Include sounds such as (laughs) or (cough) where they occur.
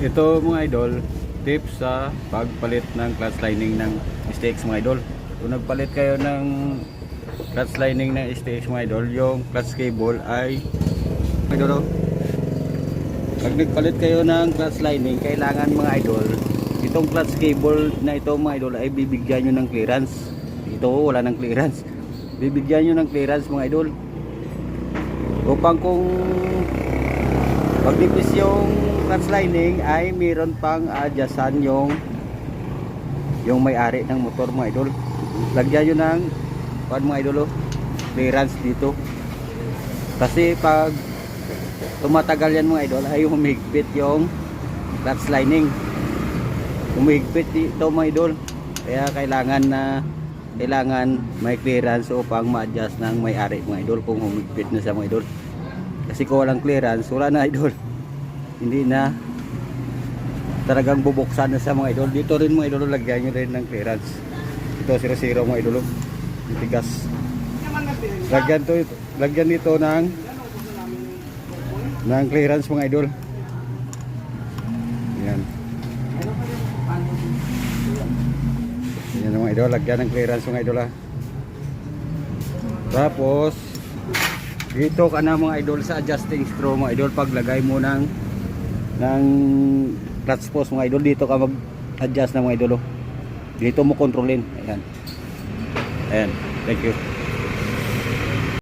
Ito mga idol, tips sa pagpalit ng clutch lining ng STX mga idol. Kung nagpalit kayo ng clutch lining ng STX mga idol, yung clutch cable ay mga idol, oh. pag nagpalit kayo ng clutch lining, kailangan mga idol, itong clutch cable na ito mga idol ay bibigyan nyo ng clearance. Ito wala ng clearance. Bibigyan nyo ng clearance mga idol. Upang kung Pagnipis yung clutch lining ay meron pang adjustan yung yung may-ari ng motor mga idol. Lagyan nyo ng kuan mga idol oh, clearance dito. Kasi pag tumatagal yan mga idol ay humigpit yung clutch lining. Humigpit dito mga idol. Kaya kailangan na kailangan may clearance upang ma-adjust ng may-ari mga idol kung humigpit na sa mga idol. Kasi kung walang clearance, wala na idol. (laughs) Hindi na talagang bubuksan na sa mga idol. Dito rin mga idol, lagyan nyo rin ng clearance. Ito 00 mga idol. Tigas. Lagyan to, lagyan dito ng ng clearance mga idol. Yan. Yan mga idol, lagyan ng clearance mga idol ha. Tapos, dito ka na mga idol sa adjusting screw mga idol. Paglagay mo ng ng clutch post mga idol. Dito ka mag adjust ng mga idol oh. dito mo kontrolin. Ayan. Ayan. Thank you